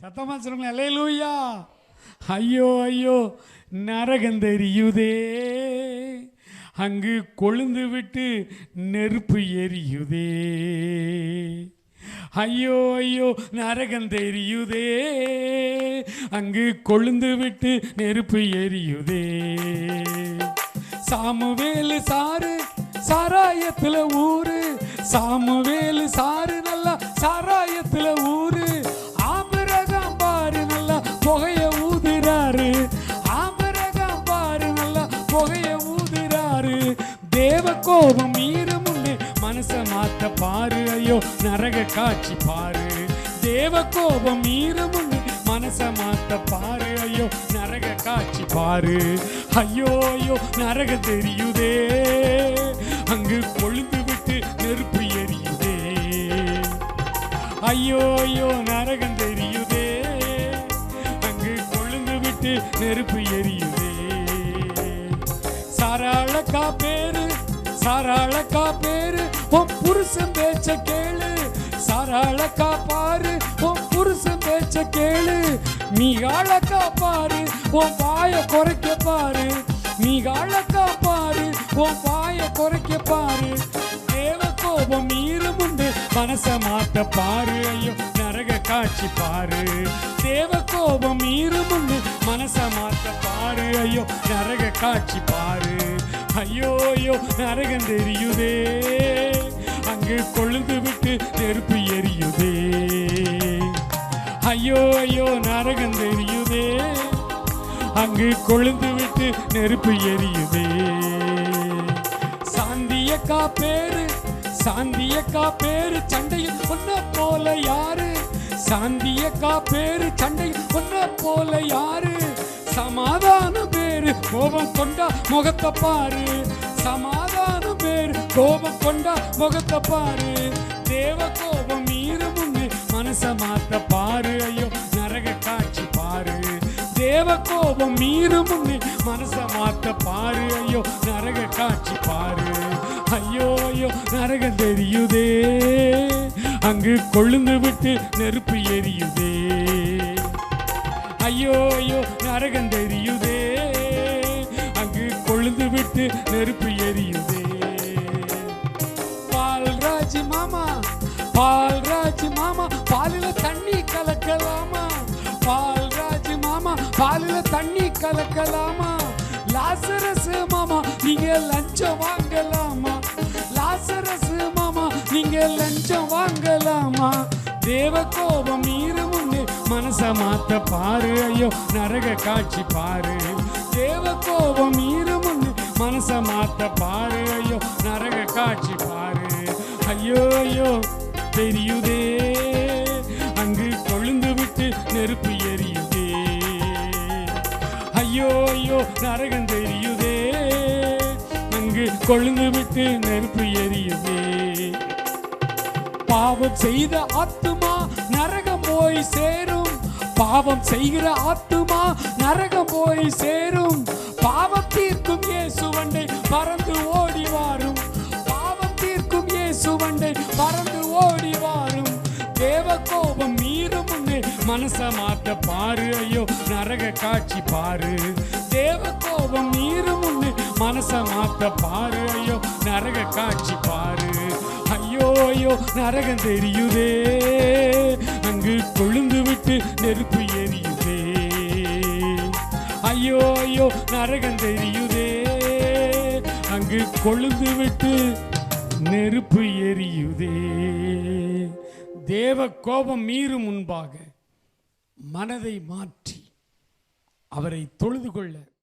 சத்தமாக சொல்லுங்களேன். அல்லேலூயா ஐயோ ஐயோ நரகம் தெரியுதே அங்கு கொழுந்து விட்டு நெருப்பு எரியுதே. ஐயோ ஐயோ நரகம் தெரியுதே அங்கு கொழுந்து விட்டு நெருப்பு எரியுதே. சாமுவேலு சாரு சாராயத்துல ஊரு சாமுவேலு சாரு நல்லா சாராயத்தில் கோபம் மீற முன்னே மனச மாத்த பாரு ஐயோ நரக காட்சி பாரு. தேவ கோபம் மீற முன்னே மனச மாத்த பாரு ஐயோ நரக காட்சி பாரு. ஐயோ ஐயோ நரக தெரியுதே. அங்கு கொழுந்து விட்டு நெருப்பு எரியுதே. ஐயோ ஐயோ நரகம் தெரியுதே. அங்கு கொழுந்து விட்டு நெருப்பு எரியுதே. சாராளக்கா காப்பே சாராளக்கா பேரு உன் புருஷன் பேச்ச கேளு. சாராளக்கா பாரு உன் புருஷன் பேச்ச கேளு. நீ ஆளக்கா பாரு உன் வாய குறைக்க பாரு. நீ ஆளக்கா பாரு உன் வாய குறைக்க பாரு. தேவ கோபம் மீறும் உண்டு மனச மாத்த பாரு ஐயோ. நரக காட்சி பாரு. தேவ கோபம் மீறும் உண்டு மனச மாத்த பாரு. ஐயோ நரக காட்சி பாரு. ஐயோ ஐயோ நரகம் தெரியுதே. அங்கு கொழுந்து விட்டு நெருப்பு எரியுதே. ஐயோ ஐயோ நரகம் தெரியுதே. அங்கு கொழுந்து விட்டு நெருப்பு எரியுதே. சாந்தியக்கா பேரு சாந்தியக்கா பேரு சண்டையில் சொன்ன போல யாரு? சாந்தியக்கா பேரு சண்டை ஒன்ன போல யாரு? சமாதான பேரு கோபம் கொண்டா முகத்தை பாரு. சமாதான பேரு கோபம் கொண்டா முகத்தை பாரு. தேவ கோபம் மீறு முன்னே மனச மாத்த பாரு. ஐயோ நரக காட்சி பாரு. தேவ கோபம் மீறு முன்னே மனச மாத்த பாரு. ஐயோ நரக காட்சி பாரு. ஐயோ ஐயோ நரகம் தெரியுதே. அங்கு கொழுந்து விட்டு நெருப்பு எரியுதே. ஐயோ ஐயோ நரகம் தெரியுதே. அங்கு கொழுந்து விட்டு நெருப்பு எரியுதே. பால்ராஜ் மாமா பால்ராஜ் மாமா பாலில தண்ணி கலக்கலாமா? பால்ராஜ் மாமா பாலில தண்ணி கலக்கலாமா? லாசரஸ் மாமா நீங்க லஞ்சம் வாங்கலாமா? லாசரஸ் நீங்க லஞ்சம் வாங்கலாமா? தேவ கோபம் மனச மாத்த பாரு ஐயோ நரக காட்சி பாரு. தேவ கோபம் மனச மாத்த பாரு ஐயோ நரக காட்சி பாரு. ஐயோ ஐயோ தெரியுதே அங்கு கொழுந்து விட்டு நெருப்பு எரியுதே. ஐயோ ஐயோ நரகம் தெரியுதே அங்கு கொழுந்து விட்டு நெருப்பு எரியுதே. பாவம் செய்த ஆத்துமா நரகம் போய் சேரும். பாவம் செய்கிற ஆத்துமா நரகம் போய் சேரும். பாவம் தீர்க்கும் இயேசுவண்டை பறந்து ஓடி வாரும். பாவம் தீர்க்கும் இயேசுவண்டை பறந்து ஓடி வாரும். தேவ கோபம் மீறும் முன்னே மனச மாத்த பாரு. ஐயோ நரக காட்சி பாரு. தேவ கோபம் மீறும் முன்னே மனச மாத்த பாரு. ஐயோ நரக காட்சி பாரு. ஐயோ நரகம் தெரியுதே. அங்கு கொழுந்து விட்டு நெருப்பு எரியுதே. ஐயோ ஐயோ நரகம் தெரியுதே. அங்கு கொழுந்து விட்டு நெருப்பு எரியுதே. தேவ கோபம் மீறும் முன்பாக மனதை மாற்றி அவரை தொழுது கொள்ள